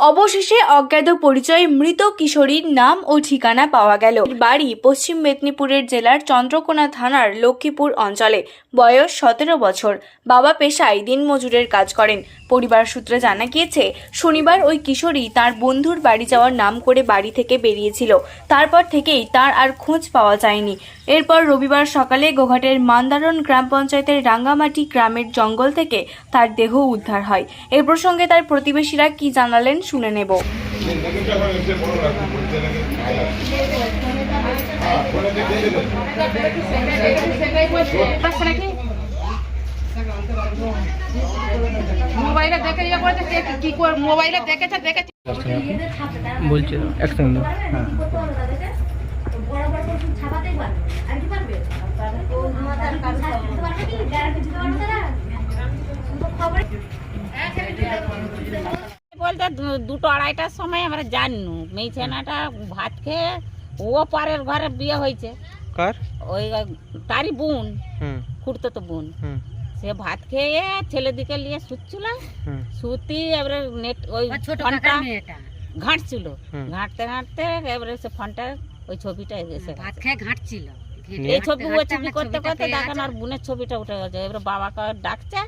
অবশেষে অজ্ঞাত পরিচয়ে মৃত কিশোরীর নাম ও ঠিকানা পাওয়া গেল। বাড়ি পশ্চিম মেদিনীপুরের জেলার চন্দ্রকোনা থানার লক্ষ্মীপুর অঞ্চলে। বয়স সতেরো বছর। বাবা পেশায় দিনমজুরের কাজ করেন। পরিবার সূত্রে জানা গিয়েছে, শনিবার ওই কিশোরী তার বন্ধুর বাড়ি যাওয়ার নাম করে বাড়ি থেকে বেরিয়েছিল। তারপর থেকেই তার আর খোঁজ পাওয়া যায়নি। এরপর রবিবার সকালে গোঘাটের মান্দারণ গ্রাম পঞ্চায়েতের রাঙ্গামাটি গ্রামের জঙ্গল থেকে তার দেহ উদ্ধার হয়। এ প্রসঙ্গে তার প্রতিবেশীরা কি জানালেন শুনে নেব। মোবাইলে দেখে ইয়ে করেছে কে কি করে মোবাইলে দেখেছে দেখেছে। বলছে এক সেকেন্ড হ্যাঁ। বলতে দুটো আড়াইটার সময় আমরা জাননু। মেয়ে ছেনাটা ভাত খেয়ে ও পারের ঘরে বিয়ে হয়েছে। কার? ওই তারই বোন খুঁড়তো তো বোন। সে ভাত খেয়ে ছেলেদিকে নিয়ে শুচ্ছিল। হুম। শুতি এবারে নেট ওই ফোনটা ঘাঁটছিল। ঘাঁটতে ঘাঁটতে এবারে সে ফোনটা ওই ছবিটা এসে ভাত খেয়ে ঘাঁটছিল। এই ছবি ও ছবি করতে করতে দেখেন আর বোনের ছবিটা উঠে গেছে। এবারে বাবাকে ডাকছে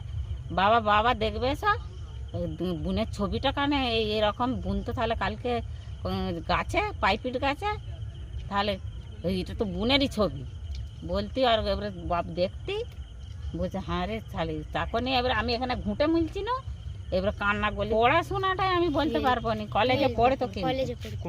বাবা বাবা দেখবে সব। বোনের ছবিটা কানে এই এরকম বুনতো তাহলে কালকে গাছে পাইপিট গাছে তাহলে এটা তো বুনেরই ছবি। বলতি আর এবারে বাপ দেখতি বলছে হ্যাঁ রে তাহলে তখনই এবারে আমি এখানে ঘুঁটে মিলছি না। এবার কান্না বলি পড়াশোনাটাই আমি বলতে পারব না কলেজে পড়ে তো কিন্তু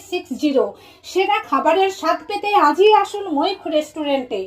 zero. সেরা খাবারের স্বাদ পেতে আজই আসুন মৈখ রেস্টুরেন্টে।